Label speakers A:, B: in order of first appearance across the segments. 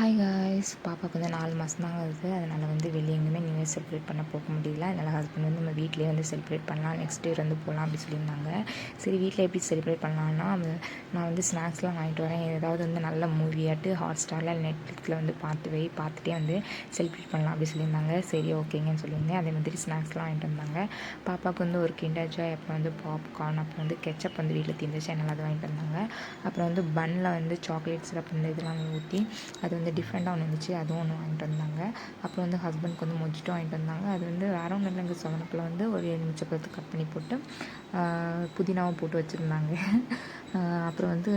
A: Hi guys பாப்பாவுக்கு வந்து நாலு மாதம் தான் ஆகுது. அதனால் வந்து வெளியே எங்கேயுமே நியூ இயர் செலிப்ரேட் பண்ண போக முடியல. அதனால் ஹஸ்பண்ட் வந்து நம்ம வீட்லேயே வந்து செலிப்ரேட் பண்ணலாம். நெக்ஸ்ட் இயர் வந்து போகலாம் அப்படி சொல்லியிருந்தாங்க. சரி வீட்டில் எப்படி செலிப்ரேட் பண்ணலான்னா நான் வந்து ஸ்நாக்ஸ்லாம் வாங்கிட்டு வரேன். ஏதாவது வந்து நல்ல மூவியாட்டு ஹாட் ஸ்டாரில் நெட்ஃப்ளிக்ஸில் வந்து பார்த்து வை. பார்த்துட்டே வந்து செலிப்ரேட் பண்ணலாம் அப்படி சொல்லியிருந்தாங்க. சரி ஓகேங்கன்னு சொல்லியிருந்தேன். அதே மாதிரி ஸ்நாக்ஸ்லாம் வாங்கிட்டு வந்தாங்க. பாப்பாவுக்கு வந்து ஒரு கிண்டர் ஜாய் அப்புறம் வந்து பாப்கார்ன் அப்புறம் வந்து கெச்சப் வந்து வீட்டில் தீர்ந்துச்சு என்னால் அது வாங்கிட்டு வந்தாங்க. அப்புறம் வந்து பன்னில் வந்து சாக்லேட்ஸில் அப்புறம் இந்த இதெல்லாம் ஊற்றி அது வந்து டிஃப்ரெண்ட்டாக ஒன்று இருந்துச்சு அதுவும் ஒன்று வாங்கிட்டு வந்தாங்க. அப்புறம் வந்து ஹஸ்பண்ட்க்கு வந்து மொஜிட்டோ வாங்கிட்டு வந்தாங்க. அது வந்து வேற ஒன்றும் இல்லைங்க செவனப்பில் வந்து ஒரு எலுமிச்சப்பழத்தை கட் பண்ணி போட்டு புதினாவும் போட்டு வச்சுருந்தாங்க. அப்புறம் வந்து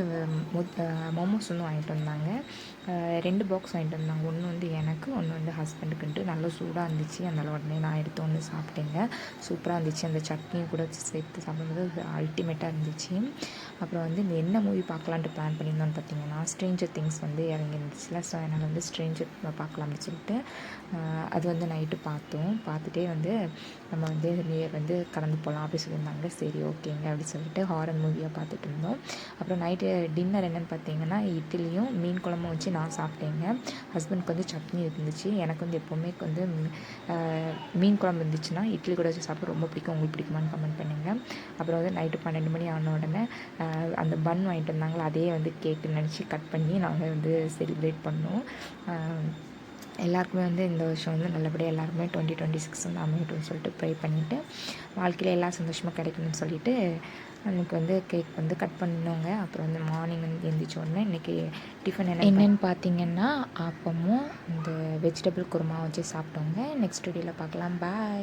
A: மோமோஸ் வந்து வாங்கிட்டு வந்தாங்க. ரெண்டு பாக்ஸ் வாங்கிட்டு வந்தாங்க. ஒன்று வந்து எனக்கு ஒன்று வந்து ஹஸ்பண்டுக்குன்ட்டு நல்லா சூடாக இருந்துச்சு. அதனால் உடனே நான் எடுத்து ஒன்று சாப்பிட்டேங்க. சூப்பராக இருந்துச்சு. அந்த சட்னியும் கூட சேர்த்து சாப்பிடும்போது அல்டிமேட்டாக இருந்துச்சு. அப்புறம் வந்து இந்த என்ன மூவி பார்க்கலான்ட்டு பிளான் பண்ணியிருந்தோன்னு பார்த்தீங்கன்னா ஸ்ட்ரேஞ்சர் திங்ஸ் வந்து இறங்கிருந்துச்சுல. ஸோ அதனால் வந்து ஸ்ட்ரேஞ்சர் பார்க்கலாம் அப்படின்னு சொல்லிட்டு அது வந்து நைட்டு பார்த்தோம். பார்த்துட்டே வந்து நம்ம வந்து நியூ இயர் வந்து கலந்து போகலாம் அப்படி சொல்லியிருந்தாங்க. சரி ஓகேங்க அப்படின்னு சொல்லிட்டு ஹாரர் மூவியாக பார்த்துட்டு இருந்தோம். அப்புறம் நைட்டு டின்னர் என்னென்னு பார்த்தீங்கன்னா இட்லியும் மீன் குழம்பும் வச்சு நான் சாப்பிட்டேங்க. ஹஸ்பண்ட்க்கு வந்து சட்னி இருந்துச்சு. எனக்கு வந்து எப்போவுமே வந்து மீன் குழம்பு இருந்துச்சுன்னா இட்லி கூட வச்சு சாப்பிட ரொம்ப பிடிக்கும். உங்களுக்கு பிடிக்குமான்னு கமெண்ட் பண்ணுங்கள் அப்புறம் வந்து நைட்டு பன்னெண்டு மணி ஆன உடனே அந்த பன் வாங்கிட்டு வந்தாங்களோ அதே வந்து கேக்கு நினச்சி கட் பண்ணி நாங்கள் வந்து செலிப்ரேட் பண்ணோம். எல்லாருக்குமே வந்து இந்த வருஷம் வந்து நல்லபடியாக எல்லாருமே டுவெண்ட்டி டுவெண்ட்டி சிக்ஸ் வந்து அமையட்டும்னு சொல்லிட்டு ப்ரே பண்ணிவிட்டு வாழ்க்கையில் எல்லா சந்தோஷமாக கிடைக்கணும்னு சொல்லிட்டு அன்றைக்கி வந்து கேக் வந்து கட் பண்ணோங்க. அப்புறம் வந்து மார்னிங் வந்து எழுந்திரிச்ச உடனே இன்றைக்கி டிஃபன் என்ன என்னென்னு பார்த்தீங்கன்னா அப்பமும் இந்த வெஜிடபிள் குருமா வச்சு சாப்பிட்டோங்க. நெக்ஸ்ட் வீடியோவில் பார்க்கலாம் பாய்